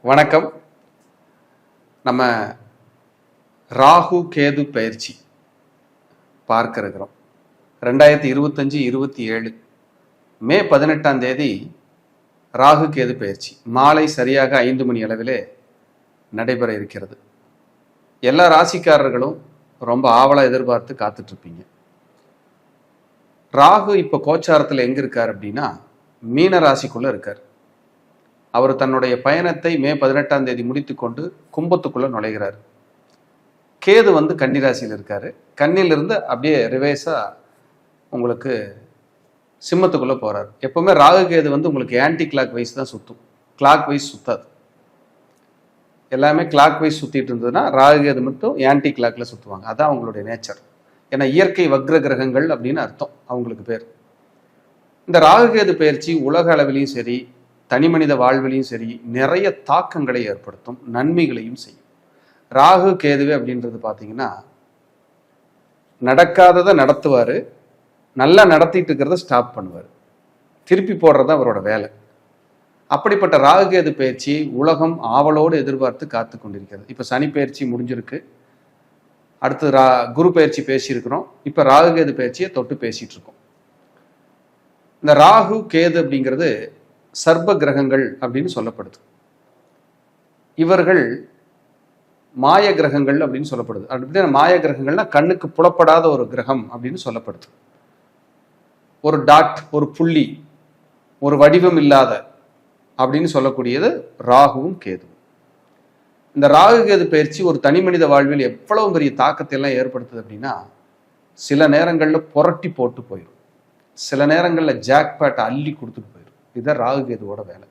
வணக்கம். நம்ம ராகு கேது பயிற்சி பார்க்க இருக்கிறோம். ரெண்டாயிரத்தி இருபத்தஞ்சி இருபத்தி ஏழு மே பதினெட்டாம் தேதி ராகு கேது பயிற்சி. மாலை சரியாக ஐந்து மணி அளவிலே நடைபெற இருக்கிறது. எல்லா ராசிக்காரர்களும் ரொம்ப ஆவலாக எதிர்பார்த்து காத்துட்ருப்பீங்க. ராகு இப்போ கோச்சாரத்தில் எங்கே இருக்கார் அப்படின்னா மீன ராசிக்குள்ளே இருக்கார். அவர் தன்னுடைய பயணத்தை மே பதினெட்டாம் தேதி முடித்துக்கொண்டு கும்பத்துக்குள்ளே நுழைகிறார். கேது வந்து கன்னிராசியில் இருக்கார். கண்ணிலிருந்து அப்படியே ரிவேஸாக உங்களுக்கு சிம்மத்துக்குள்ளே போகிறார் எப்போவுமே ராகு கேது வந்து உங்களுக்கு ஆன்டி கிளாக் வைஸ் தான் சுற்றும் கிளாக் வைஸ் சுத்தாது. எல்லாமே கிளாக் வைஸ் சுற்றிட்டு இருந்ததுன்னா ராகு கேது மட்டும் ஆன்டி கிளாக்ல சுற்றுவாங்க அதான் அவங்களுடைய நேச்சர் ஏன்னா இயற்கை வக்ர கிரகங்கள் அப்படின்னு அர்த்தம். அவங்களுக்கு பேர். இந்த ராகுகேது பயிற்சி உலக அளவிலையும் சரி தனி மனித வாழ்விலையும் சரி நிறைய தாக்கங்களை ஏற்படுத்தும் நன்மைகளையும் செய்யும். ராகு கேதுவே அப்படின்றது பார்த்தீங்கன்னா நடக்காததை நடத்துவார். நல்லா நடத்திட்டு இருக்கிறத ஸ்டாப் பண்ணுவார். திருப்பி போடுறது அவரோட வேலை. அப்படிப்பட்ட ராகுகேது பயிற்சி உலகம் ஆவலோடு எதிர்பார்த்து காத்து கொண்டிருக்கிறது. இப்போ சனி பயிற்சி முடிஞ்சிருக்கு. அடுத்து ரா குரு பயிற்சி பேசியிருக்கிறோம். இப்போ ராகுகேது பயிற்சியை தொட்டு பேசிட்டு இருக்கோம் இந்த ராகு கேது அப்படிங்கிறது சர்ப கிரகங்கள் அப்படின்னு சொல்லப்படுது. இவர்கள் மாய கிரகங்கள் அப்படின்னு சொல்லப்படுது. அப்படின்னா மாய கிரகங்கள்னா கண்ணுக்கு புலப்படாத ஒரு கிரகம் அப்படின்னு சொல்லப்படுது. ஒரு டாட் ஒரு புள்ளி ஒரு வடிவம் இல்லாத அப்படின்னு சொல்லக்கூடியது ராகுவும் கேதுவும். இந்த ராகு கேது பயிற்சி ஒரு தனி மனித வாழ்வில் எவ்வளவு பெரிய தாக்கத்தை எல்லாம் ஏற்படுத்துது அப்படின்னா சில நேரங்களில் புரட்டி போட்டு போயிடும் சில நேரங்களில் ஜாக்பேட் அள்ளி கொடுத்துட்டு போயிடும் இதுதான் ராகு கேதுவோட வேலை.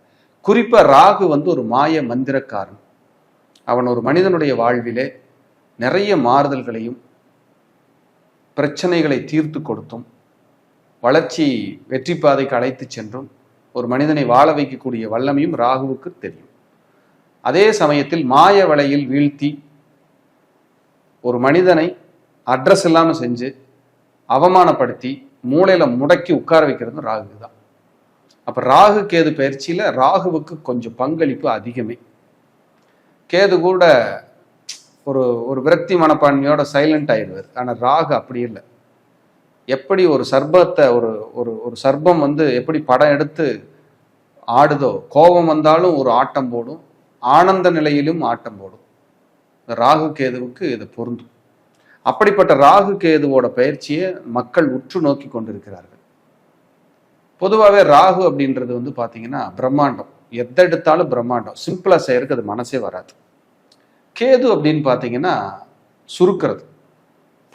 குறிப்பாக ராகு வந்து ஒரு மாய மந்திரக்காரன். அவன் ஒரு மனிதனுடைய வாழ்விலே நிறைய மாறுதல்களையும் பிரச்சனைகளை தீர்த்து கொடுத்தும் வளர்ச்சி வெற்றி பாதைக்கு அழைத்து சென்றும் ஒரு மனிதனை வாழ வைக்கக்கூடிய வல்லமையும் ராகுவுக்கு தெரியும். அதே சமயத்தில் மாய வலையில் வீழ்த்தி ஒரு மனிதனை அட்ரஸ் இல்லாமல் செஞ்சு அவமானப்படுத்தி மூளையில முடக்கி உட்கார வைக்கிறது ராகு தான். அப்ப ராகு கேது பயிற்சியில ராகுவுக்கு கொஞ்சம் பங்களிப்பு அதிகமே. கேது கூட ஒரு ஒரு விரக்தி மனப்பான்மையோட சைலண்ட் ஆயிடுவார். ஆனால் ராகு அப்படி இல்லை. எப்படி ஒரு சர்பத்தை ஒரு ஒரு ஒரு சர்பம் வந்து எப்படி படம் எடுத்து ஆடுதோ கோபம் வந்தாலும் ஒரு ஆட்டம் போடும் ஆனந்த நிலையிலும் ஆட்டம் போடும். ராகு கேதுவுக்கு இது பொருந்தும். அப்படிப்பட்ட ராகு கேதுவோட பயிற்சியை மக்கள் உற்று நோக்கி கொண்டிருக்கிறார்கள். பொதுவாகவே ராகு அப்படின்றது வந்து பார்த்தீங்கன்னா பிரம்மாண்டம். எதை எடுத்தாலும் பிரம்மாண்டம். சிம்பிளாக செய்யறதுக்கு அது மனசே வராது. கேது அப்படின்னு பார்த்தீங்கன்னா சுருக்கிறது.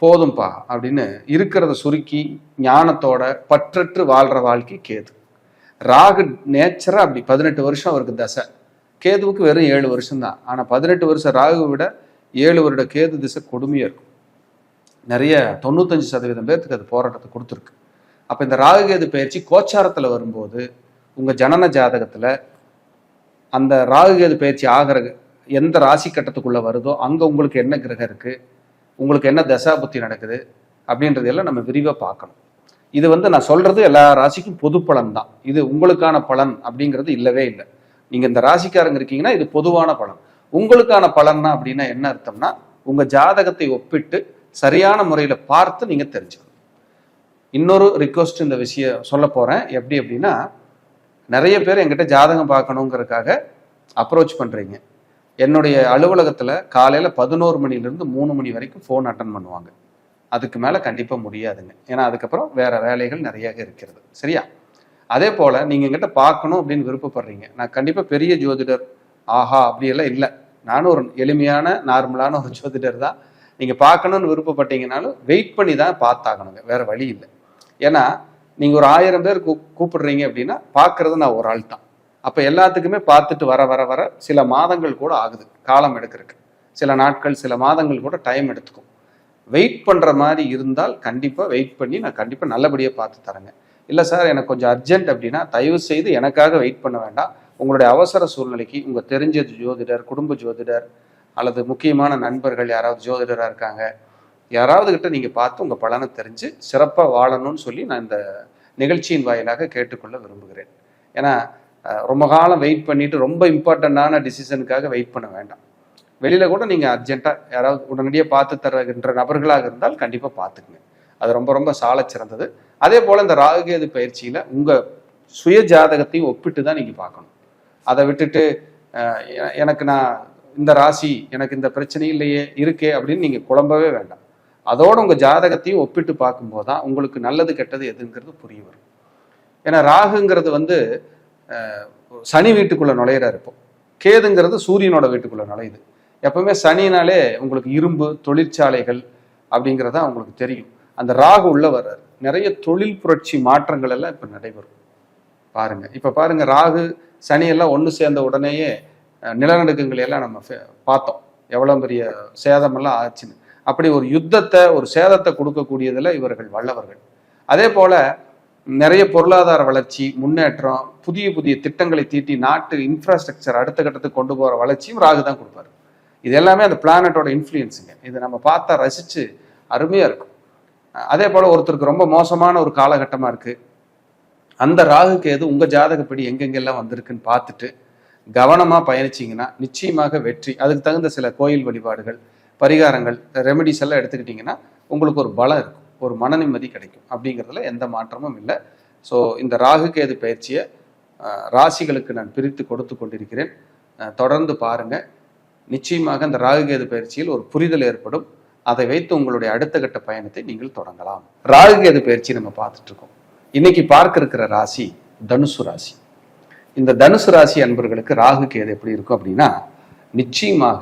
போதும்பா அப்படின்னு இருக்கிறத சுருக்கி ஞானத்தோட பற்றற்று வாழ்ற வாழ்க்கை கேது. ராகு நேச்சராக அப்படி பதினெட்டு வருஷம் அவருக்கு தசை. கேதுவுக்கு வெறும் ஏழு வருஷம்தான். ஆனால் பதினெட்டு வருஷம் ராகுவை விட ஏழு வருட கேது திசை கொடுமையாக இருக்கும். நிறைய தொண்ணூத்தஞ்சு சதவீதம் பேர்த்துக்கு அது போராட்டத்தை கொடுத்துருக்கு. அப்போ இந்த ராகுகேது பயிற்சி கோச்சாரத்தில் வரும்போது உங்கள் ஜனன ஜாதகத்தில் அந்த ராகுகேது பயிற்சி ஆகிற எந்த ராசி கட்டத்துக்குள்ளே வருதோ அங்கே உங்களுக்கு என்ன கிரகம் இருக்குது உங்களுக்கு என்ன தசா புத்தி நடக்குது அப்படின்றதெல்லாம் நம்ம விரிவாக பார்க்கணும். இது வந்து நான் சொல்றது எல்லா ராசிக்கும் பொது பலன் தான். இது உங்களுக்கான பலன் அப்படிங்கிறது இல்லவே இல்லை. நீங்க இந்த ராசிக்காரங்க இருக்கீங்கன்னா இது பொதுவான பலன். உங்களுக்கான பலன்னா அப்படின்னா என்ன அர்த்தம்னா உங்க ஜாதகத்தை ஒப்பிட்டு சரியான முறையில பார்த்து நீங்க தெரிஞ்சுக்கணும். இன்னொரு ரிக்வஸ்ட் இந்த விஷயம் சொல்ல போறேன். எப்படி அப்படின்னா நிறைய பேர் என்கிட்ட ஜாதகம் பார்க்கணுங்கிறதுக்காக அப்ரோச் பண்றீங்க. என்னுடைய அலுவலகத்தில் காலையில் பதினோரு மணிலேருந்து மூணு மணி வரைக்கும் ஃபோன் அட்டன் பண்ணுவாங்க. அதுக்கு மேலே கண்டிப்பாக முடியாதுங்க. ஏன்னா அதுக்கப்புறம் வேறு வேலைகள் நிறைய இருக்கிறது. சரியா? அதே போல் நீங்கள் எங்கிட்ட பார்க்கணும் அப்படின்னு விருப்பப்படுறீங்க. நான் கண்டிப்பாக பெரிய ஜோதிடர் ஆஹா அப்படியெல்லாம் இல்லை. நானும் ஒரு எளிமையான நார்மலான ஒரு ஜோதிடர் தான். நீங்கள் பார்க்கணும்னு விருப்பப்பட்டீங்கனாலும் வெயிட் பண்ணி தான் பார்த்தாகணுங்க. வேறு வழி இல்லை. ஏன்னா நீங்கள் ஒரு ஆயிரம் பேர் கூ கூப்பிடுறீங்க அப்படின்னா பார்க்குறது நான் ஒரு ஆள் தான் அப்ப எல்லாத்துக்குமே பார்த்துட்டு வர வர வர சில மாதங்கள் கூட ஆகுது. காலம் எடுக்கிறதுக்கு. சில நாட்கள் சில மாதங்கள் கூட டைம் எடுத்துக்கும். வெயிட் பண்ணுற மாதிரி இருந்தால் கண்டிப்பாக வெயிட் பண்ணி நான் கண்டிப்பாக நல்லபடியாக பார்த்து தரேங்க. இல்லை சார் எனக்கு கொஞ்சம் அர்ஜென்ட் அப்படின்னா தயவு செய்து எனக்காக வெயிட் பண்ண வேண்டாம். உங்களுடைய அவசர சூழ்நிலைக்கு உங்கள் தெரிஞ்ச ஜோதிடர் குடும்ப ஜோதிடர் அல்லது முக்கியமான நண்பர்கள் யாராவது ஜோதிடராக இருக்காங்க யாராவது கிட்ட நீங்கள் பார்த்து உங்கள் பலனை தெரிஞ்சு சிறப்பாக வாழணும்னு சொல்லி நான் இந்த நிகழ்ச்சியின் வாயிலாக கேட்டுக்கொள்ள விரும்புகிறேன். ஏன்னா ரொம்ப காலம் வெயிட் பண்ணிட்டு ரொம்ப இம்பார்ட்டண்ட்டான டிசிஷனுக்காக வெயிட் பண்ண வேண்டாம். வெளியில் கூட நீங்கள் அர்ஜென்ட்டாக யாராவது உடனடியாக பார்த்து தருகின்ற நபர்களாக இருந்தால் கண்டிப்பாக பார்த்துக்குங்க. அது ரொம்ப ரொம்ப சாலச் சிறந்தது. அதே போல் இந்த ராகுகேது பயிற்சியில் உங்கள் சுய ஜாதகத்தையும் ஒப்பிட்டு தான் நீங்கள் பார்க்கணும். அதை விட்டுட்டு எனக்கு நான் இந்த ராசி எனக்கு இந்த பிரச்சனை இல்லையே இருக்கே அப்படின்னு நீங்கள் குழம்பவே வேண்டாம். அதோட உங்கள் ஜாதகத்தையும் ஒப்பிட்டு பார்க்கும்போது தான் உங்களுக்கு நல்லது கெட்டது எதுங்கிறது புரிய வரும். ஏன்னா ராகுங்கிறது வந்து சனி வீட்டுக்குள்ள நுழையிறாரு இப்போ கேதுங்கிறது சூரியனோட வீட்டுக்குள்ள நுழையுது. எப்பவுமே சனினாலே உங்களுக்கு இரும்பு தொழிற்சாலைகள் அப்படிங்கிறதா உங்களுக்கு தெரியும். அந்த ராகு உள்ள வர்றாரு. நிறைய தொழில் புரட்சி மாற்றங்கள் எல்லாம் இப்போ நடைபெறும். பாருங்க. இப்போ பாருங்க ராகு சனி எல்லாம் ஒன்று சேர்ந்த உடனேயே நிலநடுக்கங்களை எல்லாம் நம்ம ஃபே- பார்த்தோம். எவ்வளோ பெரிய சேதமெல்லாம் ஆச்சுன்னு. அப்படி ஒரு யுத்தத்தை ஒரு சேதத்தை கொடுக்கக்கூடியதில் இவர்கள் வல்லவர்கள். அதே போல நிறைய பொருளாதார வளர்ச்சி முன்னேற்றம் புதிய புதிய திட்டங்களை தீட்டி நாட்டு இன்ஃப்ராஸ்ட்ரக்சர் அடுத்த கட்டத்துக்கு கொண்டு போகிற வளர்ச்சியும் ராகு தான் கொடுப்பாரு. இது எல்லாமே அந்த பிளானட்டோட இன்ஃப்ளூயன்ஸுங்க இதை நம்ம பார்த்தா ரசித்து அருமையாக இருக்கும். அதே போல் ஒருத்தருக்கு ரொம்ப மோசமான ஒரு காலகட்டமாக இருக்குது அந்த ராகு கேது உங்கள் ஜாதகப்படி எங்கெங்கெல்லாம் வந்திருக்குன்னு பார்த்துட்டு கவனமாக பயணிச்சிங்கன்னா நிச்சயமாக வெற்றி. அதுக்கு தகுந்த சில கோயில் வழிபாடுகள் பரிகாரங்கள் ரெமெடிஸ் எல்லாம் எடுத்துக்கிட்டிங்கன்னா உங்களுக்கு ஒரு பலம் இருக்கும். ஒரு மன நிம்மதி கிடைக்கும். அப்படிங்கிறதுல எந்த மாற்றமும் இல்லை. ஸோ இந்த ராகு கேது பயிற்சியை ராசிகளுக்கு நான் பிரித்து கொடுத்து கொண்டிருக்கிறேன். தொடர்ந்து பாருங்க. நிச்சயமாக இந்த ராகு கேது பயிற்சியில் ஒரு புரிதல் ஏற்படும். அதை வைத்து உங்களுடைய அடுத்த கட்ட பயணத்தை நீங்கள் தொடங்கலாம். ராகு கேது பயிற்சி நம்ம பார்த்துட்டு இருக்கோம். இன்னைக்கு பார்க்க இருக்கிற ராசி தனுசு ராசி. இந்த தனுசு ராசி அன்பர்களுக்கு ராகு கேது எப்படி இருக்கும் அப்படின்னா நிச்சயமாக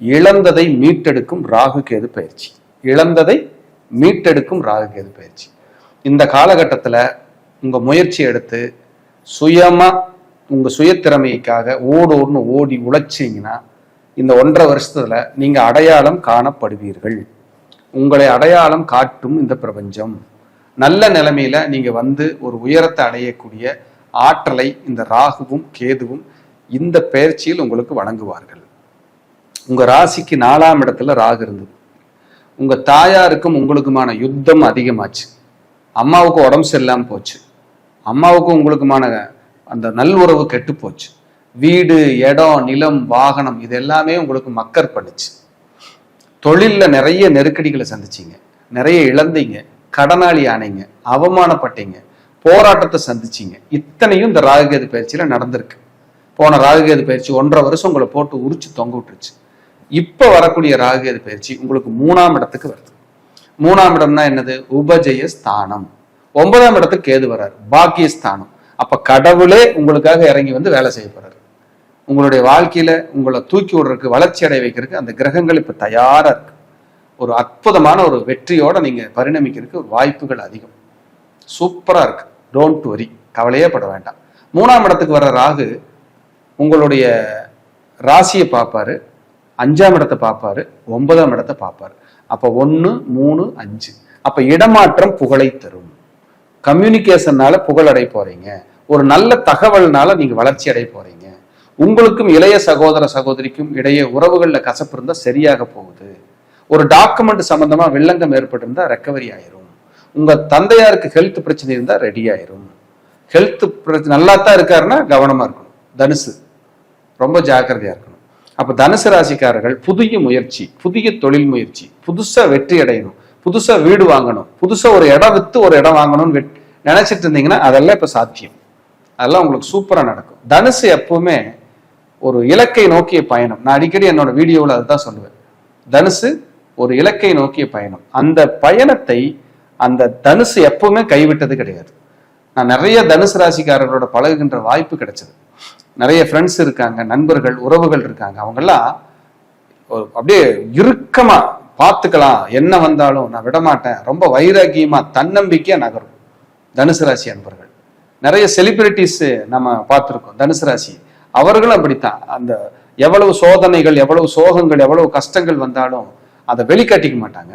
இழந்ததை மீட்டெடுக்கும் ராகு கேது பயிற்சி. இழந்ததை மீட்டெடுக்கும் ராகு கேது பயிற்சி. இந்த காலகட்டத்தில் உங்கள் முயற்சி எடுத்து சுயமா உங்க சுயத்திறமைக்காக ஓடோடுன்னு ஓடி உழைச்சீங்கன்னா இந்த ஒன்றரை வருஷத்துல நீங்க அடையாளம் காணப்படுவீர்கள். உங்களை அடையாளம் காட்டும் இந்த பிரபஞ்சம். நல்ல நிலைமையில நீங்க வந்து ஒரு உயரத்தை அடையக்கூடிய ஆற்றலை இந்த ராகுவும் கேதுவும் இந்த பயிற்சியில் உங்களுக்கு வழங்குவார்கள் உங்க ராசிக்கு நாலாம் இடத்துல ராகு இருந்தது. உங்க தாயாருக்கும் உங்களுக்குமான யுத்தம் அதிகமாச்சு. அம்மாவுக்கு உடம்பு சரியில்லாமல் போச்சு. அம்மாவுக்கும் உங்களுக்குமான அந்த நல்லுறவு கெட்டு போச்சு வீடு இடம் நிலம் வாகனம் இது எல்லாமே உங்களுக்கு மக்கர் பண்ணுச்சு. தொழிலில் நிறைய நெருக்கடிகளை சந்திச்சிங்க. நிறைய இழந்தீங்க. கடனாளி ஆனீங்க. அவமானப்பட்டீங்க. போராட்டத்தை சந்திச்சிங்க. இத்தனையும் இந்த ராகுகேது பயிற்சியில் நடந்திருக்கு. போன ராகுகேது பயிற்சி ஒன்றரை வருஷம் உங்களை போட்டு உரிச்சு தொங்க விட்டுருச்சு. இப்போ வரக்கூடிய ராகுகேது பயிற்சி உங்களுக்கு மூணாம் இடத்துக்கு வருது. மூணாம் இடம்னா என்னது? உபஜய ஸ்தானம். ஒன்பதாம் இடத்துக்கு கேது வர்றாரு. பாக்கியஸ்தானம். அப்ப கடவுளே உங்களுக்காக இறங்கி வந்து வேலை செய்ய போறாரு. உங்களுடைய வாழ்க்கையில உங்களை தூக்கி விடுறதுக்கு வளர்ச்சி அடைய வைக்கிறதுக்கு அந்த கிரகங்கள் இப்ப தயாரா இருக்கு. ஒரு அற்புதமான ஒரு வெற்றியோட நீங்க பரிணமிக்கிறதுக்கு வாய்ப்புகள் அதிகம். சூப்பரா இருக்கு. டோன்ட் வரி கவலையே பட வேண்டாம். மூணாம் இடத்துக்கு வர ராகு உங்களுடைய ராசியை பார்ப்பாரு. அஞ்சாம் இடத்தை பார்ப்பாரு. ஒன்பதாம் இடத்தை பார்ப்பாரு. அப்ப ஒன்னு மூணு அஞ்சு. அப்ப இடமாற்றம் புகழை தரும். கம்யூனிகேஷன்னால புகழ் அடைய போறீங்க. ஒரு நல்ல தகவல்னால நீங்க வளர்ச்சி அடைய போறீங்க. உங்களுக்கும் இளைய சகோதர சகோதரிக்கும் இடையே உறவுகளில் கசப்பு இருந்தால் சரியாக போகுது. ஒரு டாக்குமெண்ட் சம்பந்தமா வில்லங்கம் ஏற்பட்டிருந்தா ரெக்கவரி ஆயிரும். உங்க தந்தையாருக்கு ஹெல்த் பிரச்சனை இருந்தால் ரெடி ஆயிரும். ஹெல்த் பிரச்சனை நல்லா தான் இருக்காருன்னா கவனமா இருக்கணும். தனுசு. ரொம்ப ஜாக்கிரதையா இருக்கணும். அப்ப தனுசு ராசிக்காரர்கள் புதிய முயற்சி புதிய தொழில் முயற்சி புதுசா வெற்றி அடையணும். புதுசாக வீடு வாங்கணும். புதுசாக ஒரு இடம் விற்று ஒரு இடம் வாங்கணும்னு வெட்- நினைச்சிட்டு இருந்தீங்கன்னா அதெல்லாம் இப்போ சாத்தியம். அதெல்லாம் உங்களுக்கு சூப்பராக நடக்கும். தனுசு எப்பவுமே ஒரு இலக்கை நோக்கிய பயணம். நான் அடிக்கடி என்னோட வீடியோவில் அதுதான் சொல்லுவேன். தனுசு ஒரு இலக்கை நோக்கிய பயணம். அந்த பயணத்தை அந்த தனுசு எப்பவுமே கைவிட்டது கிடையாது. நான் நிறைய தனுசு ராசிக்காரர்களோட பழகுகின்ற வாய்ப்பு கிடைச்சது. நிறைய ஃப்ரெண்ட்ஸ் இருக்காங்க நண்பர்கள் உறவுகள் இருக்காங்க. அவங்கெல்லாம் அப்படியே இறுக்கமாக பார்த்துக்கலாம். என்ன வந்தாலும் நான் விடமாட்டேன். ரொம்ப வைராக்கியமா தன்னம்பிக்கையா நகரும். தனுசு ராசி அன்பர்கள். நிறைய செலிபிரிட்டிஸ் நம்ம பார்த்துருக்கோம். தனுசு ராசி. அவர்களும் அப்படித்தான். அந்த எவ்வளவு சோதனைகள் எவ்வளவு சோகங்கள் எவ்வளவு கஷ்டங்கள் வந்தாலும் அதை வெளிக்காட்டிக்க மாட்டாங்க.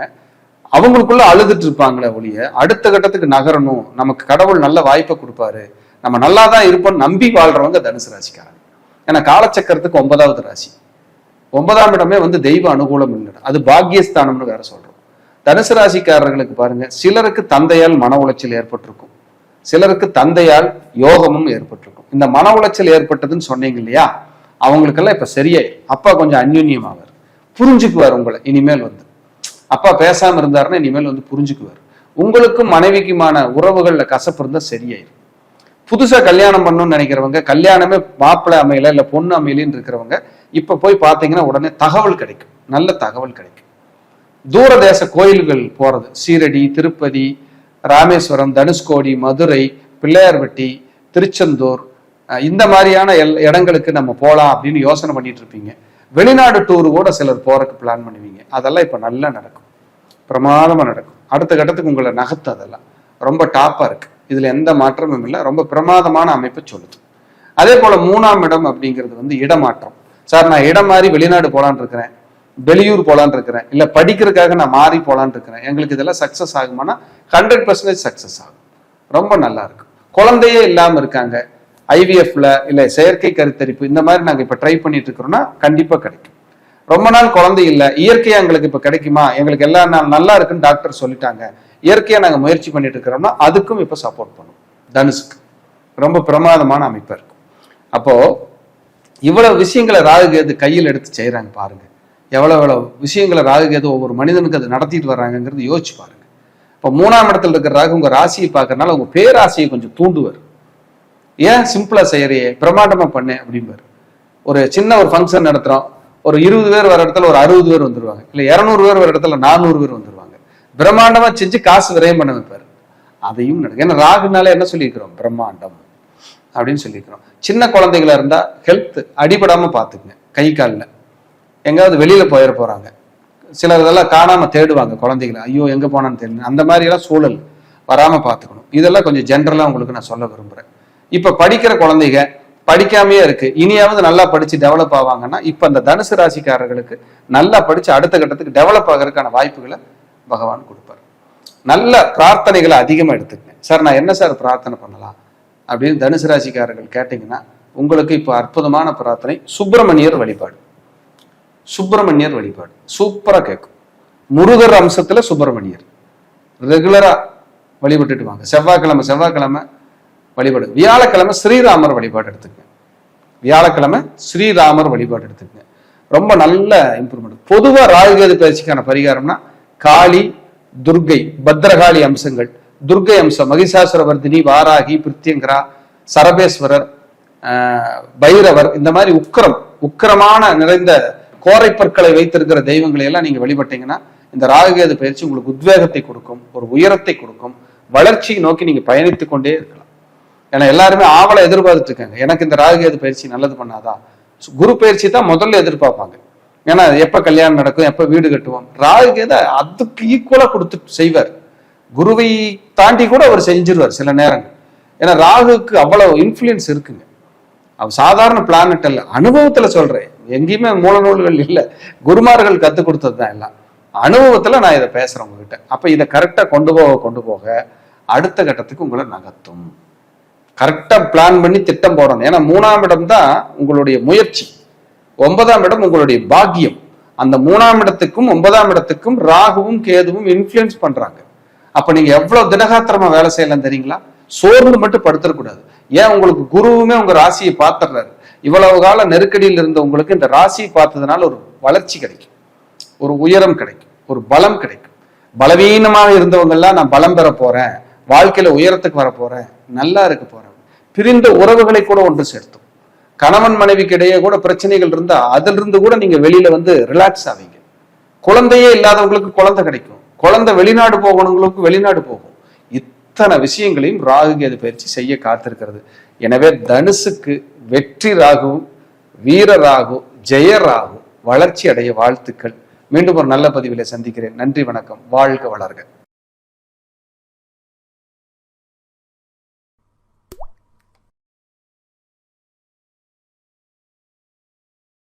அவங்களுக்குள்ள அழுதுட்டு இருப்பாங்களே ஒழிய அடுத்த கட்டத்துக்கு நகரணும். நமக்கு கடவுள் நல்ல வாய்ப்பை கொடுப்பாரு. நம்ம நல்லா தான் இருப்போம் நம்பி வாழ்றவங்க தனுசு ராசிக்காரங்க. ஏன்னா காலச்சக்கரத்துக்கு ஒன்பதாவது ராசி. ஒன்பதாம் இடமே வந்து தெய்வ அனுகூலம் இல்லை அது பாக்கியஸ்தானம்னு வேற சொல்றோம். தனுசு ராசிக்காரர்களுக்கு பாருங்க சிலருக்கு தந்தையால் மன உளைச்சல் ஏற்பட்டிருக்கும். சிலருக்கு தந்தையால் யோகமும் ஏற்பட்டிருக்கும். இந்த மன உளைச்சல் ஏற்பட்டதுன்னு சொன்னீங்க இல்லையா? அவங்களுக்கெல்லாம் இப்ப சரியாய் அப்பா கொஞ்சம் அந்யுன்யமாவார். புரிஞ்சுக்குவார் உங்களை இனிமேல் வந்து. அப்பா பேசாம இருந்தாருன்னா இனிமேல் வந்து புரிஞ்சுக்குவார். உங்களுக்கும் மனைவிக்குமான உறவுகள்ல கசப்பு இருந்தா சரியாயிரும். புதுசா கல்யாணம் பண்ணணும்னு நினைக்கிறவங்க கல்யாணமே மாப்பிள்ளை அமையல இல்ல பொண்ணு அமையலன்னு இருக்கிறவங்க இப்போ போய் பார்த்தீங்கன்னா உடனே தகவல் கிடைக்கும். நல்ல தகவல் கிடைக்கும். தூரதேச கோயில்கள் போகிறது சீரடி திருப்பதி ராமேஸ்வரம் தனுஷ்கோடி மதுரை பிள்ளையார்பட்டி திருச்செந்தூர் இந்த மாதிரியான எல் இடங்களுக்கு நம்ம போகலாம் அப்படின்னு யோசனை பண்ணிட்டு இருப்பீங்க. வெளிநாடு டூர் கூட சிலர் போறதுக்கு பிளான் பண்ணுவீங்க. அதெல்லாம் இப்போ நல்லா நடக்கும். பிரமாதமாக நடக்கும். அடுத்த கட்டத்துக்கு உங்களை நகர்த்து அதெல்லாம் ரொம்ப டாப்பாக இருக்கு. இதில் எந்த மாற்றமும் இல்லை. ரொம்ப பிரமாதமான அமைப்பை சொல்லுது. அதே போல மூணாம் இடம் அப்படிங்கிறது வந்து இடமாற்றம். சார் நான் இடம் மாறி வெளிநாடு போகலான்னு இருக்கிறேன். வெளியூர் போகலான்னு இருக்கிறேன். இல்ல படிக்கிறதுக்காக நான் மாறி போகலான்னு இருக்கிறேன். எங்களுக்கு இதெல்லாம் சக்ஸஸ் ஆகுமானா ஹண்ட்ரட் பர்சன்டேஜ் சக்ஸஸ் ஆகும். ரொம்ப நல்லா இருக்கும். குழந்தையே இல்லாமல் இருக்காங்க. ஐவிஎஃப்ல இல்லை செயற்கை கருத்தரிப்பு இந்த மாதிரி நாங்க இப்ப ட்ரை பண்ணிட்டு இருக்கிறோம்னா கண்டிப்பா கிடைக்கும். ரொம்ப நாள் குழந்தை இல்லை. இயற்கையா எங்களுக்கு இப்ப கிடைக்குமா? எங்களுக்கு எல்லா நாள் நல்லா இருக்குன்னு டாக்டர் சொல்லிட்டாங்க. இயற்கையா நாங்க முயற்சி பண்ணிட்டு இருக்கிறோம்னா அதுக்கும் இப்போ சப்போர்ட் பண்ணும் தனுஷுக்கு ரொம்ப பிரமாதமான அமைப்பா இருக்கும். அப்போ இவ்வளவு விஷயங்களை ராகுகேது கையில் எடுத்து செய்கிறாங்க பாருங்க. எவ்வளவு எவ்வளவு விஷயங்களை ராகுகேது ஒவ்வொரு மனிதனுக்கு அது நடத்திட்டு வர்றாங்கங்கிறது யோசிச்சு பாருங்க. இப்போ மூணாம் இடத்துல இருக்கிற ராகு உங்க ராசியை பார்க்கறதுனால உங்க பேராசையை கொஞ்சம் தூண்டுவார். ஏன்? சிம்பிளா செய்யறியே பிரம்மாண்டமா பண்ணு அப்படிம்பாரு. ஒரு சின்ன ஒரு ஃபங்க்ஷன் நடத்துறோம். ஒரு இருபது பேர் வர இடத்துல ஒரு அறுபது பேர் வந்துருவாங்க. இல்ல இரநூறு பேர் வர இடத்துல நானூறு பேர் வந்துருவாங்க. பிரம்மாண்டமா செஞ்சு காசு விரயம் பண்ண வைப்பாரு. அதையும் நடக்கும். ஏன்னா ராகுனால என்ன சொல்லியிருக்கிறோம்? பிரம்மாண்டம். அப்படின்னு சொல்லியிருக்கிறோம். சின்ன குழந்தைகளா இருந்தால் ஹெல்த் அடிபடாமல் பார்த்துக்குங்க. கை காலில். எங்காவது வெளியில போயிட போறாங்க. சிலர் இதெல்லாம் காணாமல் தேடுவாங்க குழந்தைகளை. ஐயோ எங்கே போனான்னு தெரியல. அந்த மாதிரியெல்லாம் சூழல் வராமல் பார்த்துக்கணும். இதெல்லாம் கொஞ்சம் ஜென்ரலாக உங்களுக்கு நான் சொல்ல விரும்புகிறேன் இப்போ படிக்கிற குழந்தைங்க படிக்காமையே இருக்கு. இனியாவது நல்லா படிச்சு டெவலப் ஆவாங்கன்னா இப்போ அந்த தனுசு ராசிக்காரர்களுக்கு நல்லா படிச்சு அடுத்த கட்டத்துக்கு டெவலப் ஆகிறதுக்கான வாய்ப்புகளை பகவான் கொடுப்பார். நல்ல பிரார்த்தனைகளை அதிகமாக எடுத்துக்கங்க. சார் நான் என்ன சார் பிரார்த்தனை பண்ணலாம்? அப்படின்னு தனுசு ராசிக்காரர்கள் கேட்டீங்கன்னா உங்களுக்கு இப்போ அற்புதமான பிரார்த்தனை சுப்பிரமணியர் வழிபாடு. சுப்பிரமணியர் வழிபாடு. சூப்பராக கேட்கும் முருகர் அம்சத்தில் சுப்பிரமணியர். ரெகுலராக வழிபட்டுட்டு வாங்க. செவ்வாய்க்கிழமை செவ்வாய்க்கிழமை வழிபாடு. வியாழக்கிழமை ஸ்ரீராமர் வழிபாடு எடுத்துக்கங்க. வியாழக்கிழமை ஸ்ரீராமர் வழிபாடு எடுத்துக்கங்க. ரொம்ப நல்ல இம்ப்ரூவ்மெண்ட் பொதுவாக ராகுகேது பயிற்சிக்கான பரிகாரம்னா காளி துர்கை பத்ரகாளி அம்சங்கள். துர்கை அம்சம் மகிஷாசுரவர்தினி வாராகி பிருத்தியங்கரா சரபேஸ்வரர் பைரவர் இந்த மாதிரி உக்கிரம் உக்கிரமான நிறைந்த கோரைப்பற்களை வைத்திருக்கிற தெய்வங்களை எல்லாம் நீங்க வழிபட்டீங்கன்னா இந்த ராககேது பயிற்சி உங்களுக்கு உத்வேகத்தை கொடுக்கும் ஒரு உயரத்தை கொடுக்கும் வளர்ச்சியை நோக்கி நீங்க பயணித்துக் கொண்டே இருக்கலாம். ஏன்னா எல்லாருமே ஆவலை எதிர்பார்த்துட்டு இருக்காங்க எனக்கு இந்த ராககேது பயிற்சி நல்லது பண்ணாதா? குரு பயிற்சி தான் முதல்ல எதிர்பார்ப்பாங்க. ஏன்னா எப்ப கல்யாணம் நடக்கும் எப்ப வீடு கட்டுவோம். ராகுகேது அதுக்கு ஈக்குவலா கொடுத்து செய்வார். குருவை தாண்டி கூட அவர் செஞ்சிருவார் சில நேரங்கள். ஏன்னா ராகுக்கு அவ்வளவு இன்ஃப்ளூயன்ஸ் இருக்குங்க. அவன் சாதாரண பிளானட் அல்ல. அனுபவத்துல சொல்றேன். எங்கேயுமே மூல நூல்கள் இல்லை. குருமார்கள் கற்றுக் கொடுத்தது தான் எல்லாம். அனுபவத்துல நான் இதை பேசுறேன் உங்ககிட்ட. அப்ப இதை கரெக்டா கொண்டு போக கொண்டு போக அடுத்த கட்டத்துக்கு உங்களை நகர்த்தும். கரெக்டா பிளான் பண்ணி திட்டம் போடணும். ஏன்னா மூணாம் இடம் தான் உங்களுடைய முயற்சி. ஒன்பதாம் இடம் உங்களுடைய பாக்கியம். அந்த மூணாம் இடத்துக்கும் ஒன்பதாம் இடத்துக்கும் ராகுவும் கேதுவும் இன்ஃப்ளூயன்ஸ் பண்றாங்க. அப்ப நீங்க எவ்வளவு தினகாத்திரமா வேலை செய்யலாம் தெரியுங்களா? சோர்ந்து மட்டும் படுத்துடக்கூடாது ஏன் உங்களுக்கு குருவுமே உங்க ராசியை பார்த்துடுறாரு. இவ்வளவு கால நெருக்கடியில் இருந்த உங்களுக்கு இந்த ராசியை பார்த்ததுனால ஒரு வளர்ச்சி கிடைக்கும். ஒரு உயரம் கிடைக்கும். ஒரு பலம் கிடைக்கும். பலவீனமாக இருந்தவங்கெல்லாம் நான் பலம் பெற போறேன். வாழ்க்கையில உயரத்துக்கு வர போறேன். நல்லா இருக்க போறேன். பிரிந்த உறவுகளை கூட ஒன்று சேர்த்தும். கணவன் மனைவிக்கு இடையே கூட பிரச்சனைகள் இருந்தா அதிலிருந்து கூட நீங்க வெளியில வந்து ரிலாக்ஸ் ஆவீங்க. குழந்தையே இல்லாதவங்களுக்கு குழந்தை கிடைக்கும். குழந்தை வெளிநாடு போகணுங்களுக்கு வெளிநாடு போகும். இத்தனை விஷயங்களையும் ராகு கேது பயிற்சி செய்ய காத்திருக்கிறது. எனவே தனுசுக்கு வெற்றி ராகுவும் வீர ராகு ஜெய ராகு வளர்ச்சி அடைய வாழ்த்துக்கள். மீண்டும் ஒரு நல்ல பதிவிலே சந்திக்கிறேன். நன்றி வணக்கம். வாழ்க வளர்க.